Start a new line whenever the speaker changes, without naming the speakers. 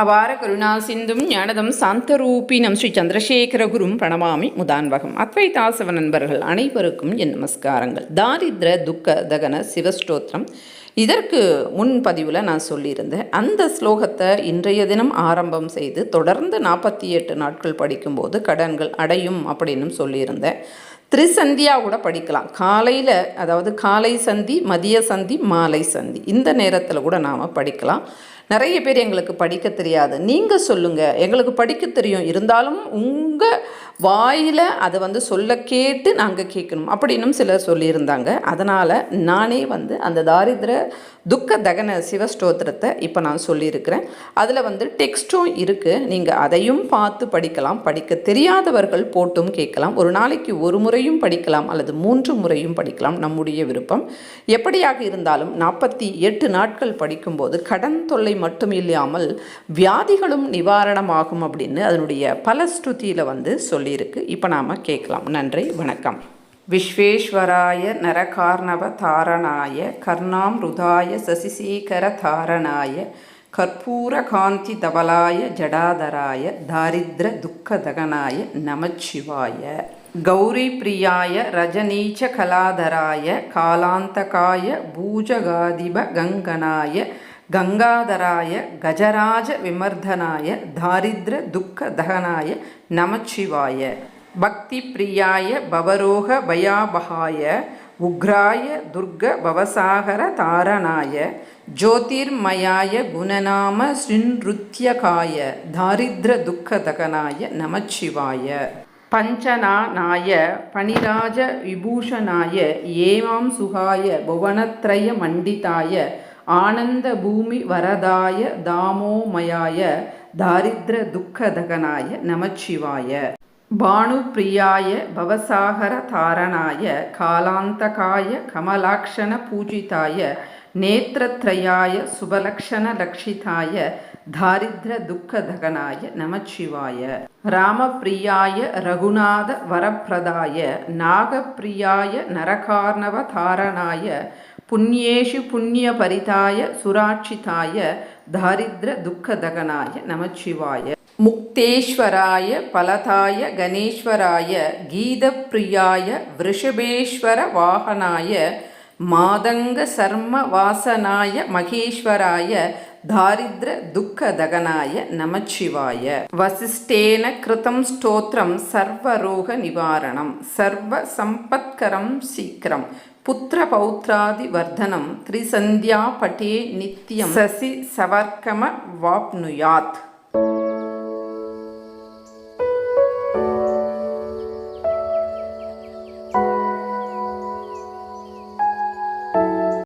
அபார கருணா சிந்தும் ஞானதம் சாந்தரூபினம் ஸ்ரீ சந்திரசேகர குரும் பிரணமாமி முதான்வகம். அத்வைதாசவ நண்பர்கள் அனைவருக்கும் என் நமஸ்காரங்கள். தாரித்ர துக்க தகன சிவஸ்டோத்திரம் இதற்கு முன் பதிவில் நான் சொல்லியிருந்தேன். அந்த ஸ்லோகத்தை இன்றைய தினம் ஆரம்பம் செய்து தொடர்ந்து நாற்பத்தி எட்டு நாட்கள் படிக்கும்போது கடன்கள் அடையும் அப்படின்னு சொல்லியிருந்தேன். திரிசந்தியாக கூட படிக்கலாம். காலையில் அதாவது காலை சந்தி மதிய சந்தி மாலை சந்தி. இந்த நேரத்தில் கூட நாம் படிக்கலாம். நிறைய பேர் எங்களுக்கு படிக்க தெரியாது. நீங்கள் சொல்லுங்கள் எங்களுக்கு படிக்க தெரியும். இருந்தாலும் உங்கள் வாயில் அதை வந்து சொல்ல கேட்டு நாங்கள் கேட்கணும். அப்படின்னும் சிலர் சொல்லியிருந்தாங்க. அதனால் நானே வந்து அந்த தாரித்திர துக்க தகன சிவஸ்தோத்திரத்தை இப்போ நான் சொல்லியிருக்கிறேன். அதில் வந்து டெக்ஸ்ட்டும் இருக்குது நீங்கள் அதையும் பார்த்து படிக்கலாம். படிக்க தெரியாதவர்கள் போட்டும் கேட்கலாம். ஒரு நாளைக்கு ஒரு முறை முறையும் படிக்கலாம் அல்லது மூன்று முறையும் படிக்கலாம் நம்முடைய விருப்பம். எப்படியாக இருந்தாலும் நாற்பத்தி எட்டு நாட்கள் படிக்கும்போது கடன் தொல்லை மட்டும் இல்லாமல் வியாதிகளும் நிவாரணமாகும் அப்படின்னு அதனுடைய பல ஸ்துதியில் வந்து சொல்லியிருக்கு. இப்போ நாம் கேட்கலாம். நன்றி வணக்கம். விஸ்வேஸ்வராய நரகார்ணவ தாரணாய கர்ணாமிருதாய சசிசேகர தாரணாய கற்பூர காந்தி தவலாய ஜடாதராய தாரித்ர துக்கதகனாய நமச்சிவாய. கௌரி பிரியாய ரஜனீச்ச கலாதராய காலாந்தகாய பூஜகாதிப கங்கனாய கங்காதராய கஜராஜ விமர்தனாய தாரித்ர துக்க தகனாய நமச்சிவாய பக்தி பிரியாய பவரோக பயாபகாய உக்ராய துர்க பவசாகர தாரணாய ஜோதிர்மயாய குணநாம ஸ்ருன்ருத்யகாய தாரித்ர துக்க தகனாய நமச்சிவாய பஞ்சனாநாய பணிராஜ விபூஷணாய ஏமாம் சுகாய புவனத்ரய மண்டிதாய ஆனந்த பூமி வரதாய தாமோமயாய தாரித்ர துக்கதகனாய நமச்சிவாய. பானுப்பிரியாய பவசாகர தாரணாய காலாந்தகாய கமலாக்ஷண பூஜிதாய நேத்திரத்ரயாய சுபலக்ஷண லக்ஷிதாய தாரித்ர துக்கதகனாய நமச்சிவாய ராமப்பிரியாய ரகுநாத வரப்பிரதாய நாகப்பிரியாய நரகார்ணவ தாரணாய புண்ணியேஷு புண்ணிய பரிதாய சுராட்சிதாய தாரித்ர துக்கதகனாய நமச்சிவாய முக்தேஸ்வராய பலதாய கணேஸ்வராய கீதப்பிரியாய விருஷபேஸ்வர வாகனாய மாதங்க சர்ம வாசனாய மகேஸ்வராய दारिद्र्यदुःखदगनाय नमशिवाय। वसिष्ठेन कृतं स्तोत्रं सर्वरोगनिवारणं सर्वसम्पत्करं शीघ्रं। पुत्रपौत्रादिवर्धनं त्रिसन्ध्यापठे नित्यं। ससिसवर्कमवाप्नुयात्